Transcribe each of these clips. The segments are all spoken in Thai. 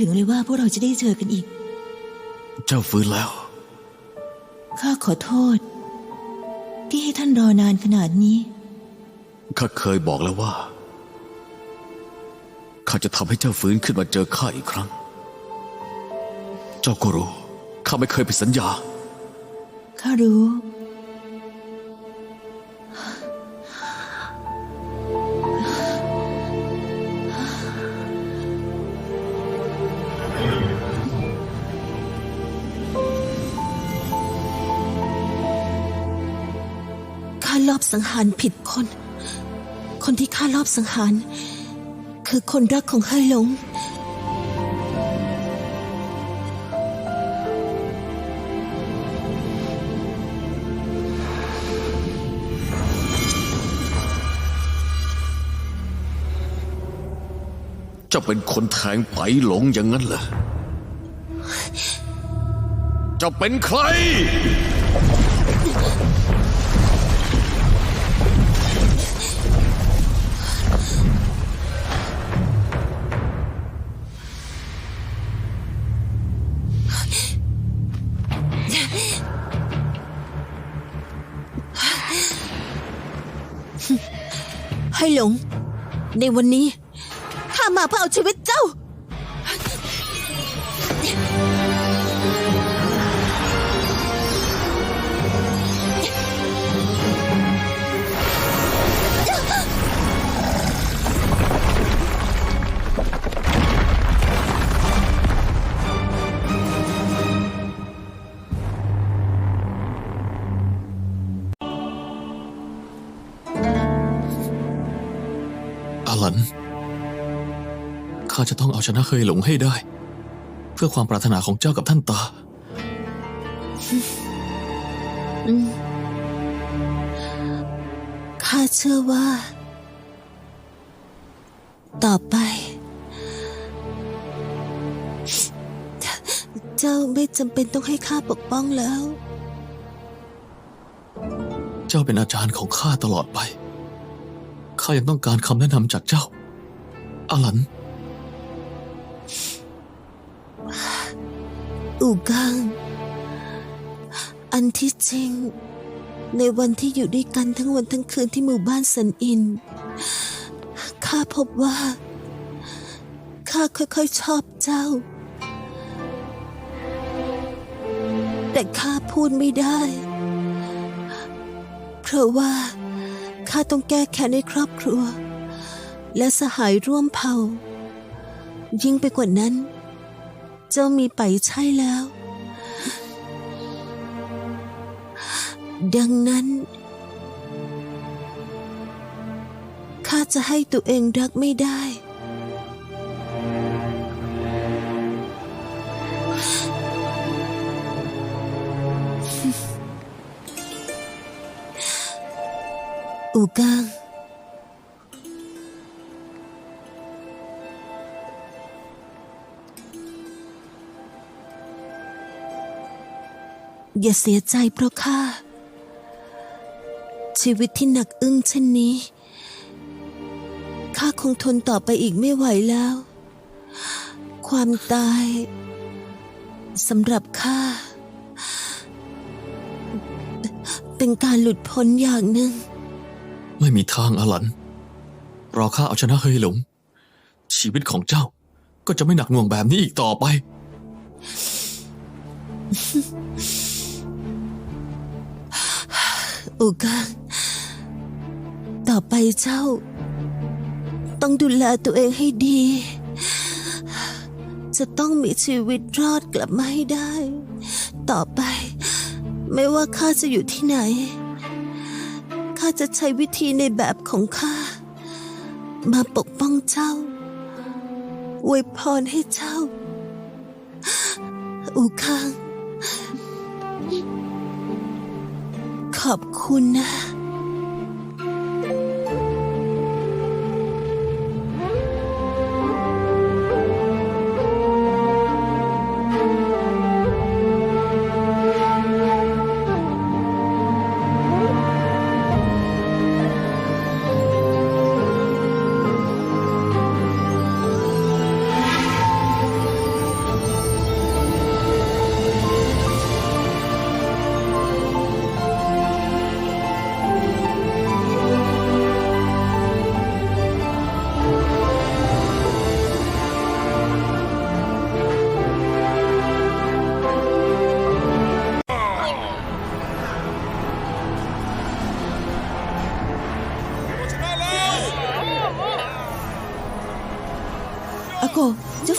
ถึงเลยว่าพวกเราจะได้เจอกันอีก เจ้าฟื้นแล้ว ข้าขอโทษ ที่ให้ท่านรอนานขนาดนี้ ข้าเคยบอกแล้วว่า ข้าจะทำให้เจ้าฟื้นขึ้นมาเจอข้าอีกครั้ง เจ้าก็รู้ ข้าไม่เคยไปดสัญญา ข้ารู้ารอบสังหารผิดคน คนที่ข้ารอบสังหาร คือคนรักของเฮยหลงเจ้าเป็นคนแทงไปหลงอย่างนั้นเหรอเจ้าเป็นใคร หลง ในวันนี้ข้ามาเพื่อเอาชีวิตเจ้า น ข้าจะต้องเอาชนะเคยหลงให้ได้ เพื่อความปรารถนาของเจ้ากับท่านตา ข้าเชื่อว่า ต่อไป เจ้าไม่จำเป็นต้องให้ข้าปกป้องแล้ว เจ้าเป็นอาจารย์ของข้าตลอดไป ข้ายังต้องการคำแนะนำจากเจ้า อาหลัน อู่กัง อันที่จริง ในวันที่อยู่ด้วยกันทั้งวันทั้งคืนที่หมู่บ้านสันอิน ข้าพบว่า ข้าค่อยๆชอบเจ้า แต่ข้าพูดไม่ได้ เพราะว่า ข้าต้องแก้แค้นในครอบครัว และสหายร่วมเผ่า ยิ่งไปกว่านั้น เจ้ามีไปใช่แล้ว ดังนั้นข้าจะให้ตัวเองรักไม่ได้ อย่าเสียใจเพราะข้า ชีวิตที่หนักอึ้งเช่นนี้ข้าคงทนต่อไปอีกไม่ไหวแล้ว ความตายสำหรับข้า เป็นการหลุดพ้นอย่างหนึ่ง ไม่มีทางอาลัน รอข้าเอาชนะเคยหลง ชีวิตของเจ้าก็จะไม่หนักหน่วงแบบนี้อีกต่อไป อูกังต่อไปเจ้า ต้องดูแลตัวเองให้ดี จะต้องมีชีวิตรอดกลับมาให้ได้ ต่อไป ไม่ว่าข้าจะอยู่ที่ไหน ข้าจะใช้วิธีในแบบของข้า มาปกป้องเจ้าอวยพรให้เจ้า อูคัง ขอบคุณนะ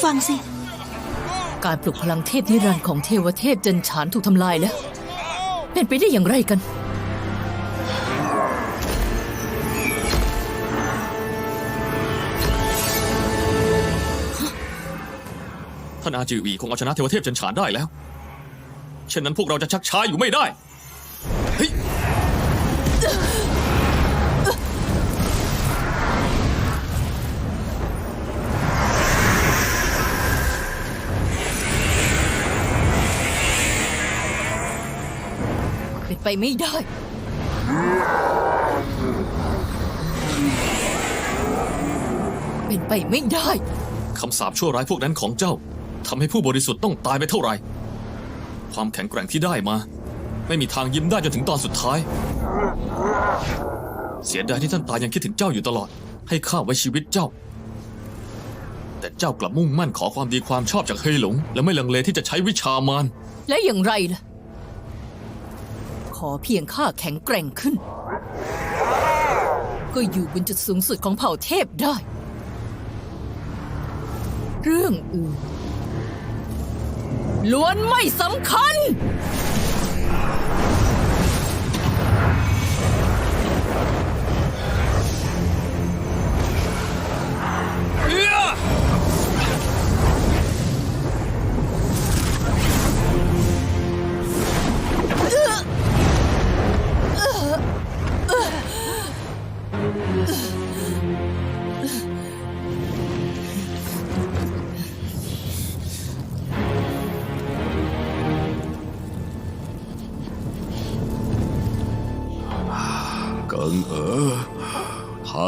ฟังสิ การปลุกพลังเทพนิรันดร์ของเทวเทพจันฉานถูกทำลายแล้ว เป็นไปได้อย่างไรกัน ท่านอาจืออีคงเอาชนะเทวเทพจันฉานได้แล้ว เช่นนั้นพวกเราจะชักช้าอยู่ไม่ได้ เฮ้ย ไปไม่ได้ เป็นไปไม่ได้ คำสาปชั่วร้ายพวกนั้นของเจ้าทำให้ผู้บริสุทธิ์ต้องตายไปเท่าไหร่ ความแข็งแกร่งที่ได้มา ไม่มีทางยิ้มได้จนถึงตอนสุดท้าย เสียดายที่ท่านตายยังคิดถึงเจ้าอยู่ตลอด ให้ข้าไว้ชีวิตเจ้า แต่เจ้ากลับมุ่งมั่นขอความดีความชอบจากเฮยหลง และไม่ลังเลที่จะใช้วิชามาร และอย่างไรล่ะ ขอเพียงข้าแข็งแกร่งขึ้น ก็อยู่บนจุดสูงสุดของเผ่าเทพได้ เรื่องอื่นล้วนไม่สำคัญ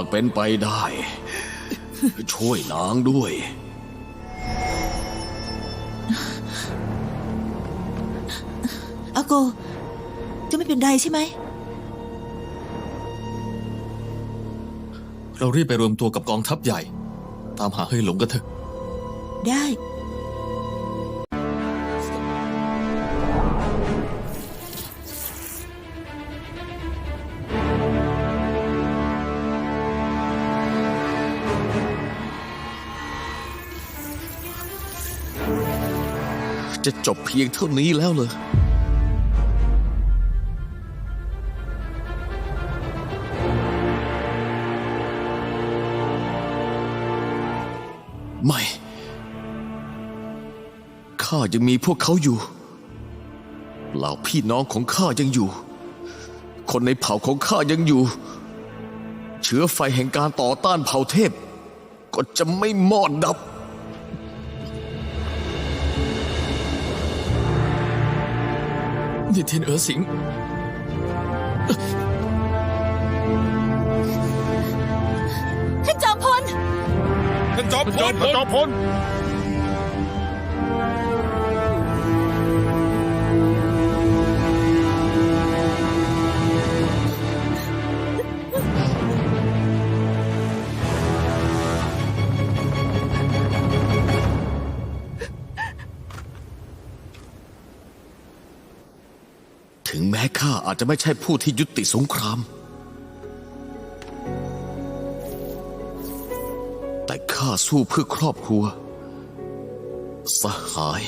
เป็นไปได้ ช่วยนางด้วย อาโกจะไม่เป็นไรใช่ไหม เรารีบไปรวมตัวกับกองทัพใหญ่ ตามหาเฮยหลงกันเถอะ ได้ จะจบเพียงเท่านี้แล้วเลยไม่ ข้ายังมีพวกเขาอยู่เหล่าพี่น้องของข้ายังอยู่ คนในเผ่าของข้ายังอยู่ เชื้อไฟแห่งการต่อต้านเผ่าเทพ ก็จะไม่มอดดับ นี่เทียนเอ๋อสิงท่านจอมพล ท่านจอมพล ท่านจอมพล ม้ข้าอาจจะไม่ใช่ผู้ที่ยุติสงคราม แต่ข้าสู้เพื่อครอบครัว สหาย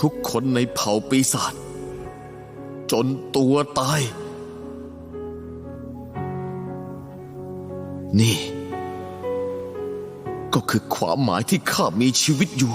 ทุกคนในเผ่าปีศาจจนตัวตาย นี่ ก็คือความหมายที่ข้ามีชีวิตอยู่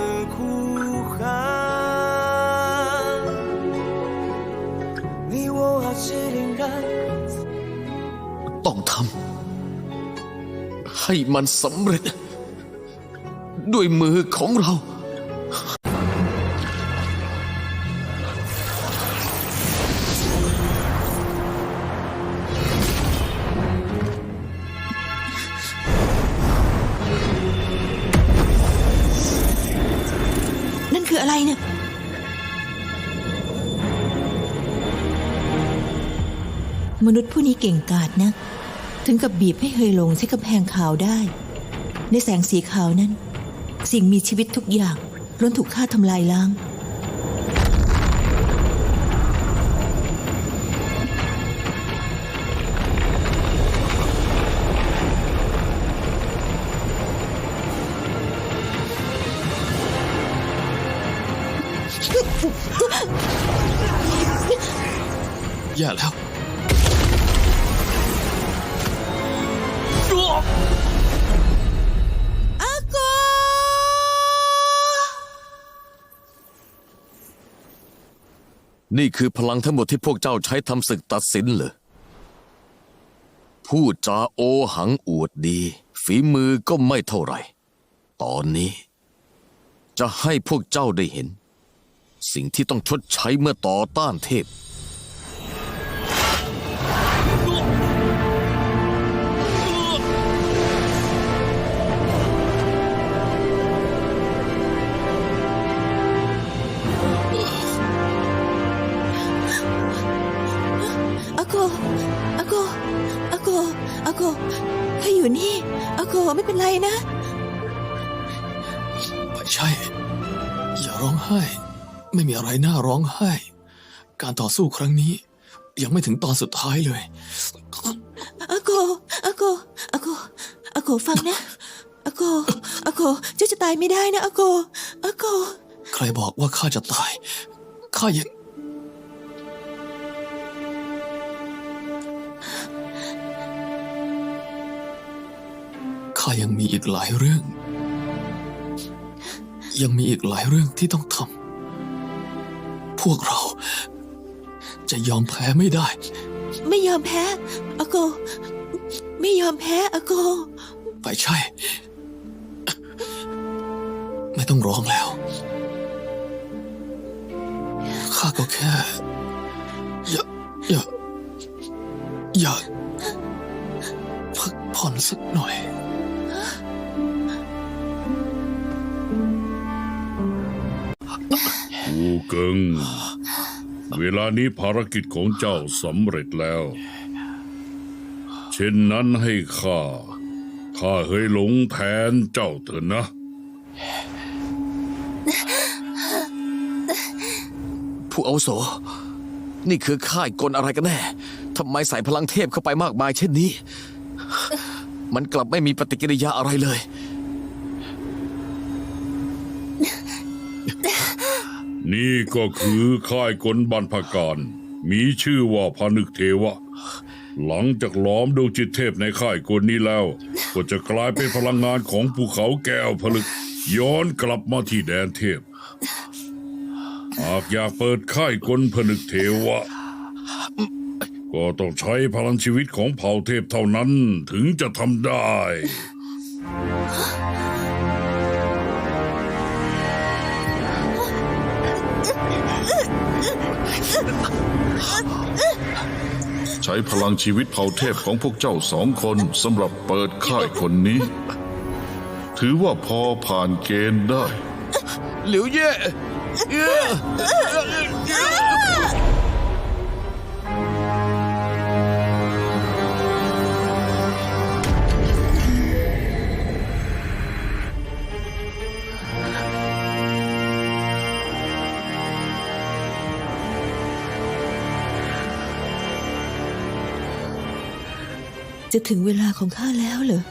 ทำให้มันสำเร็จ ด้วยมือของเรานั่นคืออะไรเนี่ย มนุษย์ผู้นี้เก่งกาจนะ ถึงกับบีบให้เฮยหลงใช้กำแพงขาวได้ ในแสงสีขาวนั้น สิ่งมีชีวิตทุกอย่างล้วนถูกฆ่าทำลายล้าง แย่แล้ว นี่คือพลังทั้งหมดที่พวกเจ้าใช้ทำศึกตัดสินเหรอพูดจาโอหังอวดดี ฝีมือก็ไม่เท่าไหร่ ตอนนี้ จะให้พวกเจ้าได้เห็น สิ่งที่ต้องชดใช้เมื่อต่อต้านเทพ โกอาโกอาโกเธออยู่นี่อาโกไม่เป็นไรนะไม่ใช่ อย่าร้องไห้ ไม่มีอะไรน่าร้องไห้ การต่อสู้ครั้งนี้ ยังไม่ถึงตอนสุดท้ายเลยอาโกอาโกอาโกอาโกฟังนะอาโกอาโกเจ้าจะตายไม่ได้นะอาโกอาโก ใครบอกว่าข้าจะตาย ข้ายัง ข้ายังมีอีกหลายเรื่อง ยังมีอีกหลายเรื่องที่ต้องทำพวกเรา จะยอมแพ้ไม่ได้ ไม่ยอมแพ้อาโก ไม่ยอมแพ้อาโก ไปใช่ ไม่ต้องร้องแล้ว ข้าก็แค่ อยากอยากอยากพักผ่อนสักหน่อยูเกิง เวลานี้ภารกิจของเจ้าสำเร็จแล้ว เช่นนั้นให้ข้าข้าเฮยหลงแทนเจ้าเถอะนะ ผู้อาวุโส นี่คือค่ายกลอะไรกันแน่ทำไมใส่พลังเทพเข้าไปมากมายเช่นนี้ มันกลับไม่มีปฏิกิริยาอะไรเลย นี่ก็คือค่ายกลบันพการ มีชื่อว่าพานึกเทวะ หลังจากล้อมดวงจิตเทพในค่ายกลนี้แล้ว ก็จะกลายเป็นพลังงานของภูเขาแก้วผลึก ย้อนกลับมาที่แดนเทพ หากอยากเปิดค่ายกลผนึกเทวะ ก็ต้องใช้พลังชีวิตของเผ่าเทพเท่านั้นถึงจะทำได้ ช้พลังชีวิตเผ่าเทพของพวกเจ้าสองคนสำหรับเปิดค่ายคนนี้ ถือว่าพอผ่านเกณฑ์ได้ หลิวเย่ จะถึงเวลาของข้าแล้วเหรอ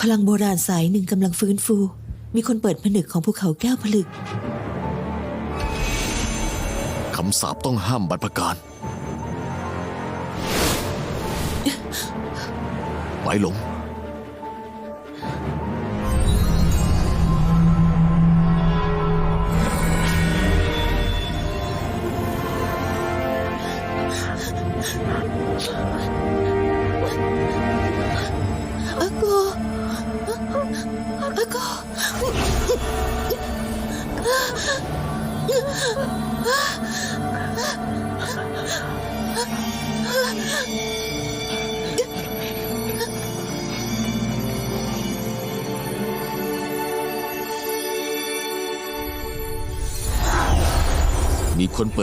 พลังโบราณสายหนึ่งกำลังฟื้นฟู มีคนเปิดผนึกของภูเขาแก้วผลึก คำสาปต้องห้ามบรรพการ ไปหลง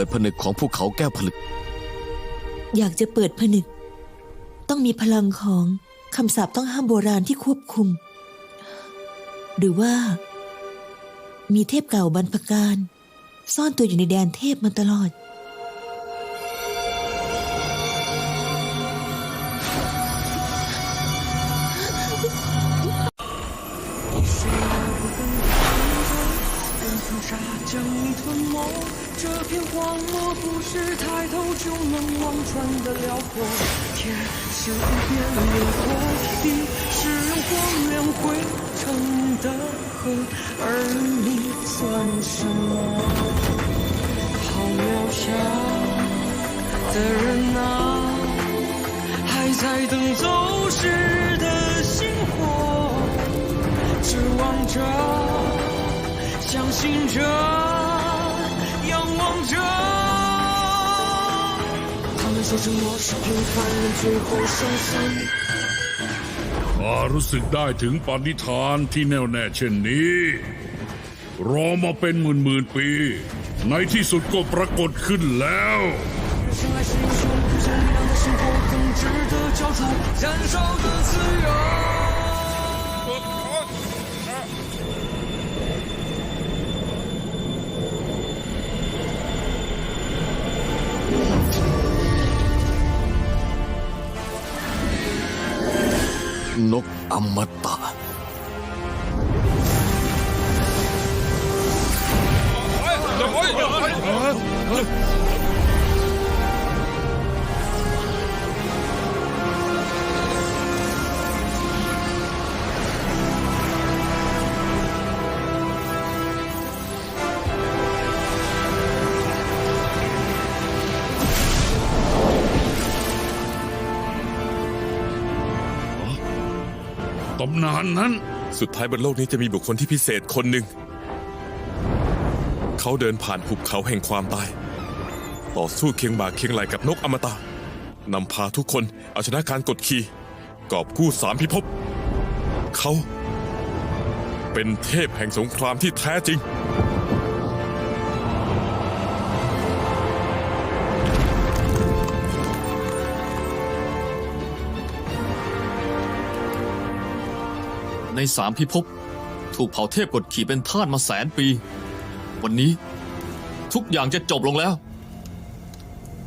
ดผนึกของภูเขาแก้วผลึก อยากจะเปิดผนึก ต้องมีพลังของคำสาปต้องห้ามโบราณที่ควบคุม หรือว่า มีเทพเก่าบรรพการ ซ่อนตัวอยู่ในแดนเทพมาตลอด 荒漠不是抬头就能望穿的辽阔。天是一片烈火，地是用荒凉汇成的河，而你算什么？好渺小的人啊，还在等走失的星火，指望着。相信着，说承诺是平凡人最后生死。 ข้ารู้สึกได้ถึงปณิธานที่แน่วแน่เช่นนี้ รอมาเป็นหมื่นหมื่นๆปี ในที่สุดก็ปรากฏขึ้นแล้ว 相爱是英雄，不想你让的生活更值得交出燃烧的自由。 นกอมตะ ตำนานนั้น สุดท้ายบนโลกนี้จะมีบุคคลที่พิเศษคนหนึ่ง เขาเดินผ่านหุบเขาแห่งความตาย ต่อสู้เคียงบ่าเคียงไหลกับนกอมตะนำพาทุกคนเอาชนะการกดขี่กอบกู้สามพิภพเขา เป็นเทพแห่งสงครามที่แท้จริง ในสามพิภพถูกเผ่าเทพกดขี่เป็นทาสมาแสนปี วันนี้ ทุกอย่างจะจบลงแล้ว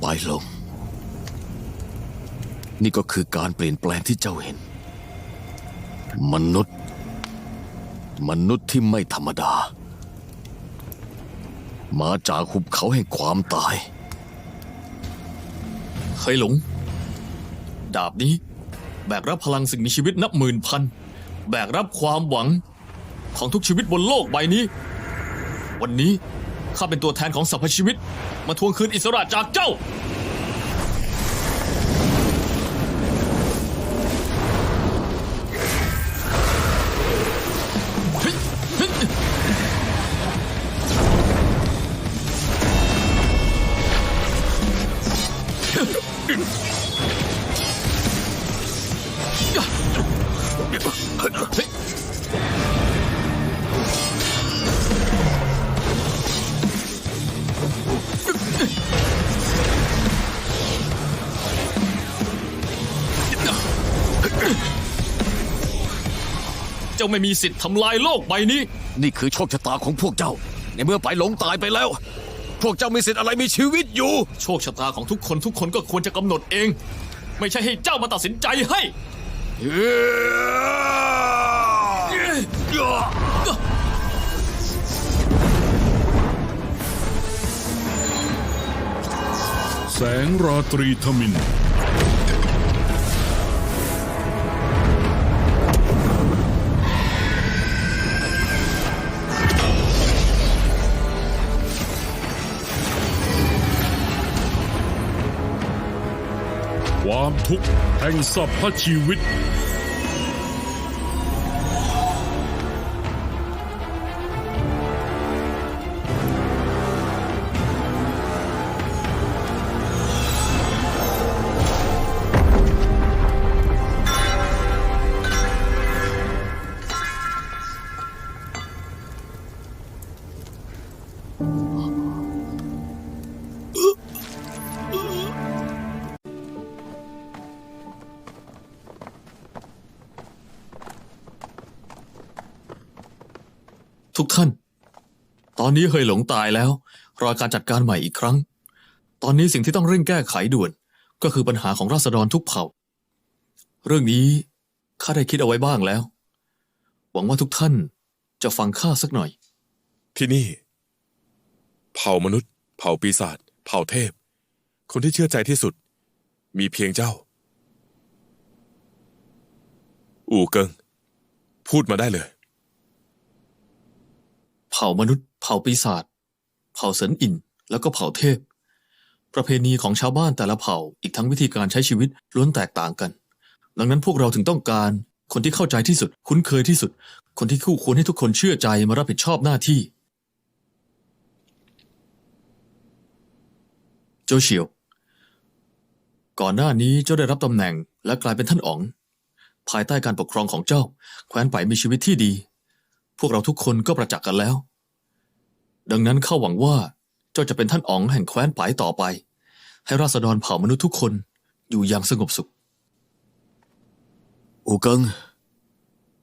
ไปหลง นี่ก็คือการเปลี่ยนแปลงที่เจ้าเห็น มนุษย์ มนุษย์ที่ไม่ธรรมดา มาจากหุบเขาแห่งความตาย เคยหลง ดาบนี้แบกรับพลังสิ่งมีชีวิตนับหมื่นพัน แบกรับความหวังของทุกชีวิตบนโลกใบนี้ วันนี้ข้าเป็นตัวแทนของสรรพชีวิต มาทวงคืนอิสระจากเจ้า เจ้าไม่มีสิทธิ์ทำลายโลกใบนี้ นี่คือโชคชะตาของพวกเจ้า ในเมื่อไปหลงตายไปแล้ว พวกเจ้ามีสิทธิ์อะไรมีชีวิตอยู่ โชคชะตาของทุกคนทุกคนก็ควรจะกำหนดเอง ไม่ใช่ให้เจ้ามาตัดสินใจให้แสงราตรีทมิน ความทุกข์แห่งสรรพชีวิต อนนี้เคยหลงตายแล้ว รอการจัดการใหม่อีกครั้ง ตอนนี้สิ่งที่ต้องเร่งแก้ไขด่วน ก็คือปัญหาของราษฎรทุกเผ่า เรื่องนี้ข้าได้คิดเอาไว้บ้างแล้ว หวังว่าทุกท่านจะฟังข้าสักหน่อย ที่นี่ เผ่ามนุษย์ เผ่าปีศาจเผ่าเทพ คนที่เชื่อใจที่สุด มีเพียงเจ้า อู่เกิง พูดมาได้เลย เผ่ามนุษย์ เผ่าปีศาจเผ่าเสินอินแล้วก็เผ่าเทพ ประเพณีของชาวบ้านแต่ละเผ่าอีกทั้งวิธีการใช้ชีวิตล้วนแตกต่างกัน ดังนั้นพวกเราถึงต้องการคนที่เข้าใจที่สุด คุ้นเคยที่สุด คนที่คู่ควรให้ทุกคนเชื่อใจมารับผิดชอบหน้าที่ โจเฉียว ก่อนหน้านี้เจ้าได้รับตำแหน่งและกลายเป็นท่านอ๋อง ภายใต้การปกครองของเจ้า แคว้นไปมีชีวิตที่ดี พวกเราทุกคนก็ประจักษ์กันแล้ว ดังนั้นข้าหวังว่าเจ้าจะเป็นท่านอ๋องแห่งแคว้นไปต่อไป ให้ราษฎรเผ่ามนุษย์ทุกคนอยู่อย่างสงบสุข อูเกิง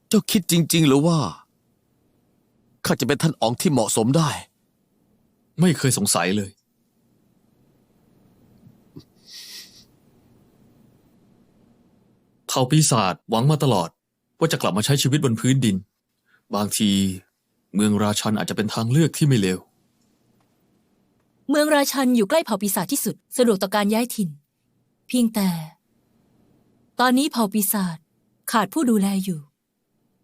เจ้าคิดจริง ๆ หรือว่าข้าจะเป็นท่านอ๋องที่เหมาะสมได้ ไม่เคยสงสัยเลย เผ่าปีศาจหวังมาตลอดว่าจะกลับมาใช้ชีวิตบนพื้นดิน บางที เมืองราชันอาจจะเป็นทางเลือกที่ไม่เลว เมืองราชันอยู่ใกล้เผ่าปีศาจที่สุด สะดวกต่อการย้ายถิ่น เพียงแต่ ตอนนี้เผ่าปีศาจขาดผู้ดูแลอยู่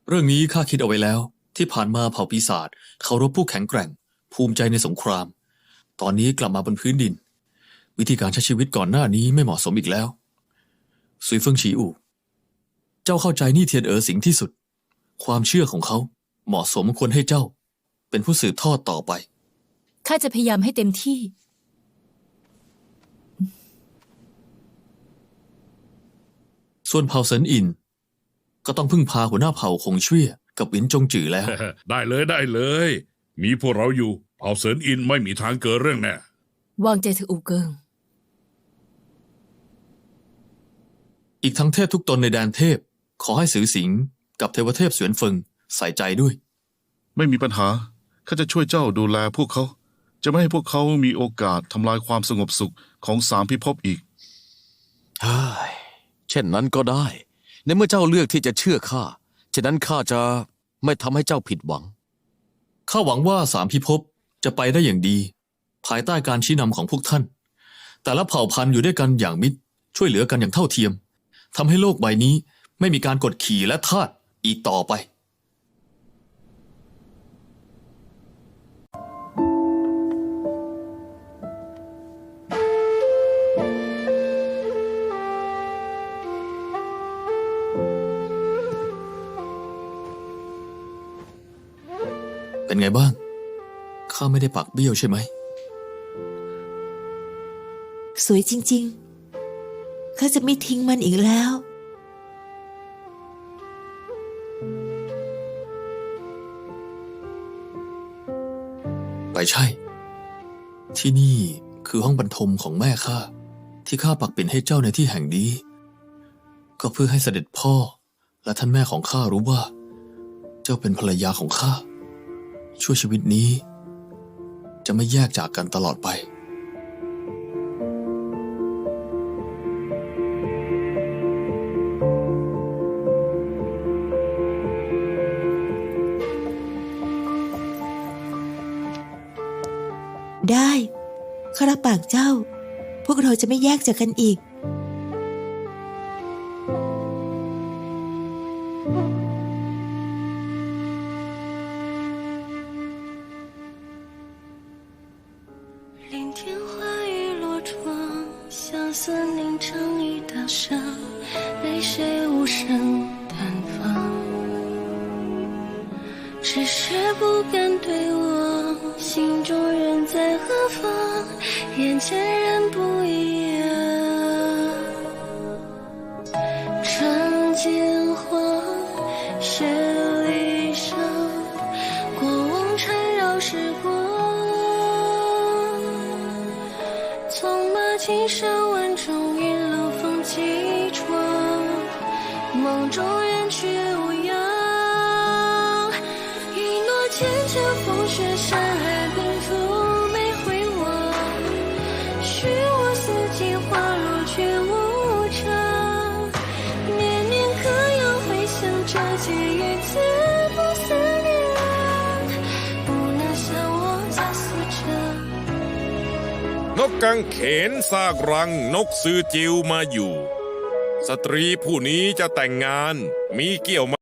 เรื่องนี้ข้าคิดเอาไว้แล้ว ที่ผ่านมาเผ่าปีศาจเคารพผู้แข็งแกร่ง ภูมิใจในสงคราม ตอนนี้กลับมาบนพื้นดิน วิธีการใช้ชีวิตก่อนหน้านี้ไม่เหมาะสมอีกแล้วซุยเฟิงฉีอู่ เจ้าเข้าใจนี่เทียนเอ๋อสิงที่สุด ความเชื่อของเขา เหมาะสมควรให้เจ้า เป็นผู้สืบทอดต่อไป ข้าจะพยายามให้เต็มที่ ส่วนเผ่าเซินอิน ก็ต้องพึ่งพาหัวหน้าเผ่าคงเช่วยกับหวินจงจือแล้ว ได้เลยได้เลย มีพวกเราอยู่เผ่าเสินอินไม่มีทางเกิดเรื่องแน่วางใจเถอะอูเกิง อีกทั้งเทพทุกตนในแดนเทพ ขอให้สือสิงกับเทวเทพเสวียนเฟิง ใส่ใจด้วย ไม่มีปัญหาข้าจะช่วยเจ้าดูแลพวกเขา จะไม่ให้พวกเขามีโอกาสทำลายความสงบสุขของสามพิภพอีกเฮ้ยเช่นนั้นก็ได้ ในเมื่อเจ้าเลือกที่จะเชื่อข้าฉะนั้นข้าจะไม่ทำให้เจ้าผิดหวังข้าหวังว่าสามพิภพจะไปได้อย่างดี ภายใต้การชี้นำของพวกท่าน แต่ละเผ่าพันธุ์อยู่ด้วยกันอย่างมิตร ช่วยเหลือกันอย่างเท่าเทียมทำให้โลกใบนี้ไม่มีการกดขี่และทาสอีกต่อไป เป็นไงบ้าง ข้าไม่ได้ปากเบี้ยวใช่ไหม สวยจริงๆ ข้าจะไม่ทิ้งมันอีกแล้ว ไปใช่ ที่นี่คือห้องบรรทมของแม่ข้าที่ข้าปักปิ่นให้เจ้าในที่แห่งนี้ ก็เพื่อให้เสด็จพ่อและท่านแม่ของข้ารู้ว่าจ้าเป็นภรรยาของข้า ช่วชีวิตนี้ จะไม่แยกจากกันตลอดไป ได้ข้ารับปากเจ้า พวกเราจะไม่แยกจากกันอีก กังเขนซากรังนกซือจิวมาอยู่ สตรีผู้นี้จะแต่งงานมีเกี่ยว